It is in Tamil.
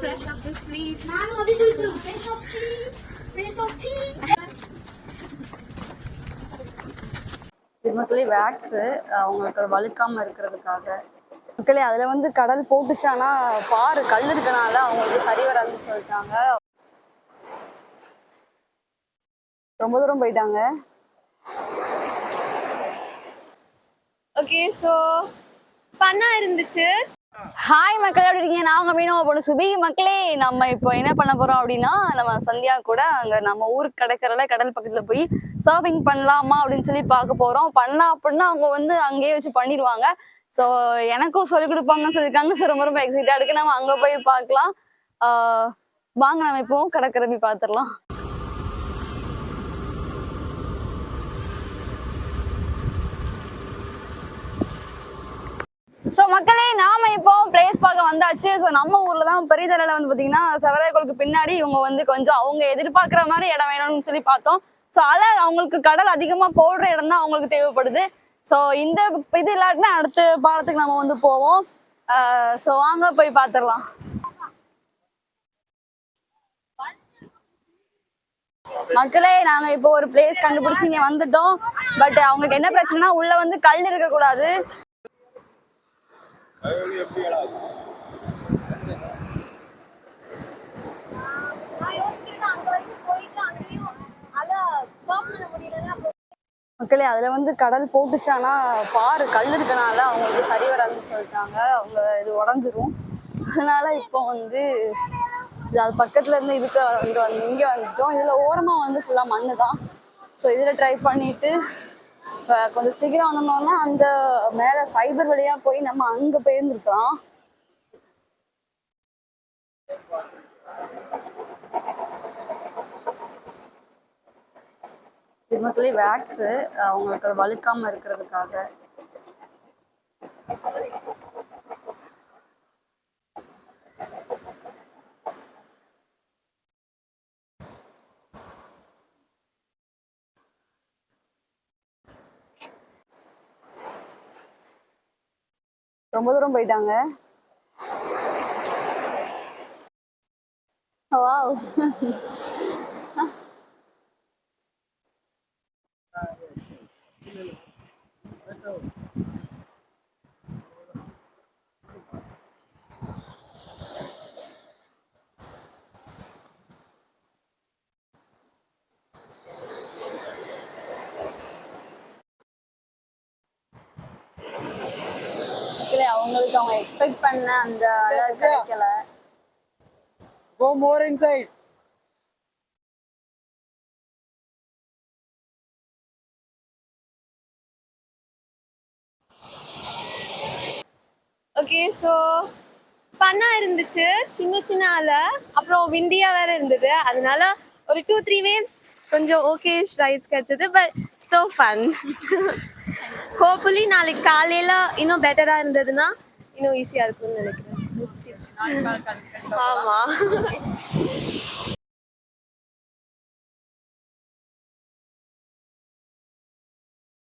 Fresh up sleep. இது மக்களே வேக்ஸு அவங்களுக்கு அது வழுக்காம இருக்கிறதுக்காக. மக்களே அதில் வந்து கடல் போட்டுச்சானா பாரு கல் இருக்கனால அவங்களுக்கு சரி வராதுன்னு சொல்லிட்டாங்க. ரொம்ப தூரம் போயிட்டாங்க. ஓகே ஸோ ஃபன்னாக இருந்துச்சு. ஹாய் மக்களே எப்படி இருக்கீங்க? நான் உங்க மீனவ பொண்ணு சுபி. மக்களே நம்ம இப்போ என்ன பண்ண போறோம் அப்படின்னா நம்ம சந்தியா கூட அங்க நம்ம ஊருக்கு கிடைக்கிறல கடல் பக்கத்துல போய் சர்ஃபிங் பண்ணலாமா அப்படின்னு சொல்லி பார்க்க போறோம். பண்ணலாம் அப்படின்னா அவங்க வந்து அங்கேயே வச்சு பண்ணிடுவாங்க. ஸோ எனக்கும் சொல்லிக் கொடுப்பாங்கன்னு சொல்லியிருக்காங்க. ஸோ ரொம்ப ரொம்ப எக்ஸைட்டா இருக்கு. நம்ம அங்க போய் பார்க்கலாம். வாங்க நம்ம இப்போ கடற்கரை போய் பார்த்துடலாம். ஸோ மக்களே நாம இப்போ பிளேஸ் பார்க்க வந்தாச்சு. ஸோ நம்ம ஊர்ல தான் பெரியதலையில வந்து பாத்தீங்கன்னா செவராய்கோளுக்கு பின்னாடி இவங்க வந்து கொஞ்சம் அவங்க எதிர்பார்க்குற மாதிரி இடம் வேணும்னு சொல்லி பார்த்தோம். ஸோ அதால் அவங்களுக்கு கடல் அதிகமாக போடுற இடம் தான் அவங்களுக்கு தேவைப்படுது. ஸோ இந்த இது இல்லாட்டினா அடுத்த பாலத்துக்கு நம்ம வந்து போவோம். ஸோ வாங்க போய் பார்த்துடலாம். மக்களே நாங்க இப்போ ஒரு பிளேஸ் கண்டுபிடிச்சு இங்க வந்துட்டோம். பட் அவங்களுக்கு என்ன பிரச்சனைனா உள்ள வந்து கல் இருக்க கூடாது மக்களே அதுல வந்து கடல் போட்டுச்சானா பாரு கல் இருக்கனால அவங்களுக்கு சரி வராதுன்னு சொல்லிட்டாங்க. அவங்க இது உடஞ்சிரும். அதனால இப்போ வந்து இது அது பக்கத்துல இருந்து இதுக்கு வந்து வந்து இங்க வந்துட்டோம். இதுல ஓரமா வந்து ஃபுல்லா மண்ணு தான் ஸோ இதுல ட்ரை பண்ணிட்டு கொஞ்சம் சீக்கிரம் வந்திருந்தோம்னா அந்த மேல ஃபைபர் வழியா போய் நம்ம அங்க போயிருந்துருக்கலாம். இது வேக்ஸ் வேக்ஸு அவங்களுக்கு அது வழுக்காம இருக்கிறதுக்காக. ரொம்ப தூரம் போயிட்டாங்க. வாவ். இல்லை அவங்களுக்கு அவங்க எக்ஸ்பெக்ட் பண்ண அந்த அளவு கிடைக்கல. Go more inside. Okay so ஃபன்னாக இருந்துச்சு சின்ன சின்ன அலை அப்புறம் விண்டியாக வேற இருந்தது. அதனால ஒரு டூ த்ரீ வேவ்ஸ் கொஞ்சம் ஓகே ரைட்ஸ் கிடைச்சது பட் ஸோ ஃபன் ஹோப்ஃபுல்லி நாளைக்கு காலையில் இன்னும் பெட்டராக இருந்ததுன்னா இன்னும் ஈஸியாக இருக்கும்னு நினைக்கிறேன். ஆமாம்